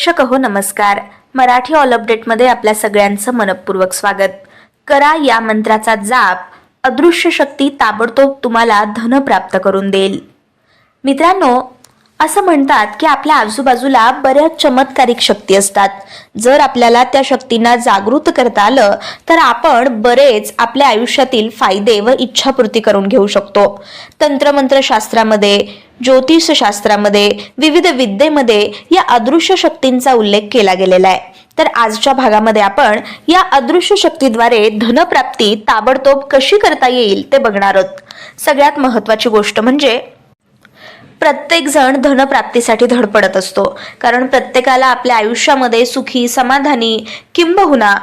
प्रेक्षक हो नमस्कार. मराठी ऑल अपडेटमध्ये आपल्या सगळ्यांचं मनपूर्वक स्वागत. करा या मंत्राचा जाप. अदृश्य शक्ती ताबडतोब तुम्हाला धन प्राप्त करून देईल. मित्रांनो असं म्हणतात की आपल्या आजूबाजूला बऱ्याच चमत्कारिक शक्ती असतात. जर आपल्याला त्या शक्तींना जागृत करता आलं तर आपण बरेच आपल्या आयुष्यातील फायदे व इच्छापूर्ती करून घेऊ शकतो. तंत्रमंत्रशास्त्रामध्ये ज्योतिषशास्त्रामध्ये विविध विद्येमध्ये या अदृश्य शक्तींचा उल्लेख केला गेलेला आहे. तर आजच्या भागामध्ये आपण या अदृश्य शक्तीद्वारे धनप्राप्ती ताबडतोब कशी करता येईल ते बघणार आहोत. सगळ्यात महत्वाची गोष्ट म्हणजे प्रत्येक जण धनप्राप्तीसाठी धडपडत असतो. कारण प्रत्येकाला आपल्या आयुष्यामध्ये सुखी समाधानी किंबहुना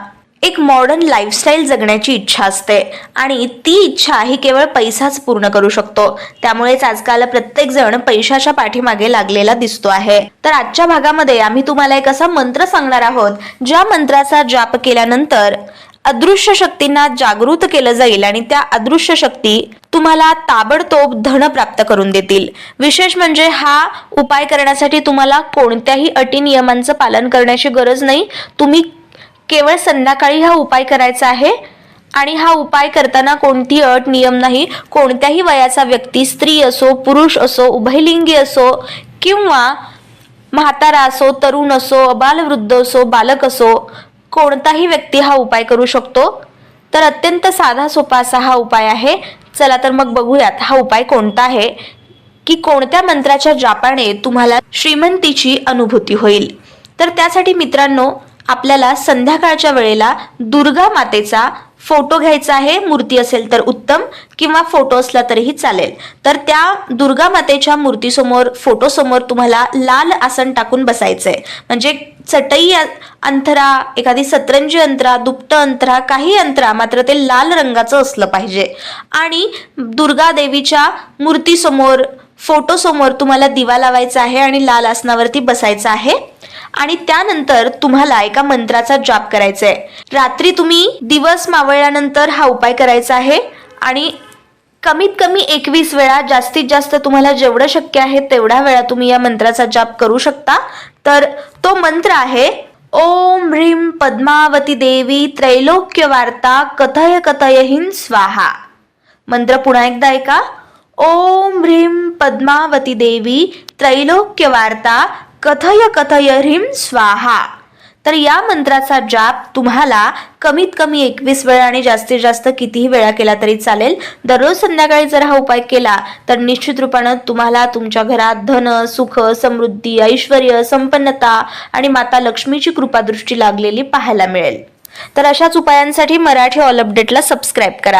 एक मॉडर्न लाईफस्टाईल जगण्याची इच्छा असते. आणि ती इच्छा ही केवळ पैसाच पूर्ण करू शकतो. त्यामुळेच आजकाल प्रत्येक जण पैशाच्या पाठीमागे लागलेला दिसतो आहे. तर आजच्या भागामध्ये आम्ही तुम्हाला एक असा मंत्र सांगणार आहोत ज्या मंत्राचा जाप केल्यानंतर अदृश्य शक्तींना जागृत केलं जाईल आणि त्या अदृश्य शक्ती तुम्हाला ताबडतोब धन प्राप्त करून देतील. विशेष म्हणजे हा उपाय करण्यासाठी तुम्हाला कोणत्याही अटी नियमांचं पालन करण्याची गरज नाही. तुम्ही केवळ संध्याकाळी हा उपाय करायचा आहे? आणि हा उपाय करताना कोणती अट नियम नाही? कोणत्याही वयाचा व्यक्ती स्त्री असो पुरुष असो उभयलिंगी असो किंवा म्हातारा असो तरुण असो अबालवृद्ध असो बालक असो कोणताही व्यक्ती हा उपाय करू शकतो. तर अत्यंत साधा सोपा असा हा उपाय आहे. चला तर मग बघूयात हा उपाय कोणता आहे? की कोणत्या मंत्राच्या जापाने तुम्हाला श्रीमंतीची अनुभूती होईल. तर त्यासाठी मित्रांनो आपल्याला संध्याकाळच्या वेळेला दुर्गा मातेचा फोटो घ्यायचा आहे. मूर्ती असेल तर उत्तम किंवा फोटो असला तरीही चालेल. तर त्या दुर्गा मातेच्या मूर्तीसमोर फोटोसमोर तुम्हाला लाल आसन टाकून बसायचंय. म्हणजे चटई अंतरा एखादी सतरंजी अंतरा दुपट अंतरा काही अंतरा मात्र ते लाल रंगाचं असलं पाहिजे. आणि दुर्गा देवीच्या मूर्तीसमोर फोटोसमोर तुम्हाला दिवा लावायचा आहे आणि लाल आसनावरती बसायचं आहे. आणि त्यानंतर तुम्हाला एका मंत्राचा जाप करायचा आहे रात्री तुम्ही दिवस मावळल्यानंतर हा उपाय करायचा आहे आणि कमीत कमी एकवीस वेळा जास्तीत जास्त तुम्हाला जेवढं शक्य आहे तेवढ्या वेळा तुम्ही या मंत्राचा जाप करू शकता. तर तो मंत्र आहे ओम ह्रीम पद्मावती देवी त्रैलोक्य वार्ता कथय कथय स्वाहा. मंत्र पुन्हा एकदा ऐका ओम ह्रीम पद्मावती देवी त्रैलोक्य वार्ता कथय कथय ह्रीम स्वाहा. तर या मंत्राचा जाप तुम्हाला कमीत कमी एकवीस वेळा आणि जास्तीत जास्त कितीही वेळा केला तरी चालेल. दररोज संध्याकाळी जर हा उपाय केला तर निश्चित रूपानं तुम्हाला तुमच्या घरात धन सुख समृद्धी ऐश्वर संपन्नता आणि माता लक्ष्मीची कृपादृष्टी लागलेली पाहायला मिळेल. तर अशाच उपायांसाठी मराठी ऑल अपडेटला सबस्क्राईब करा.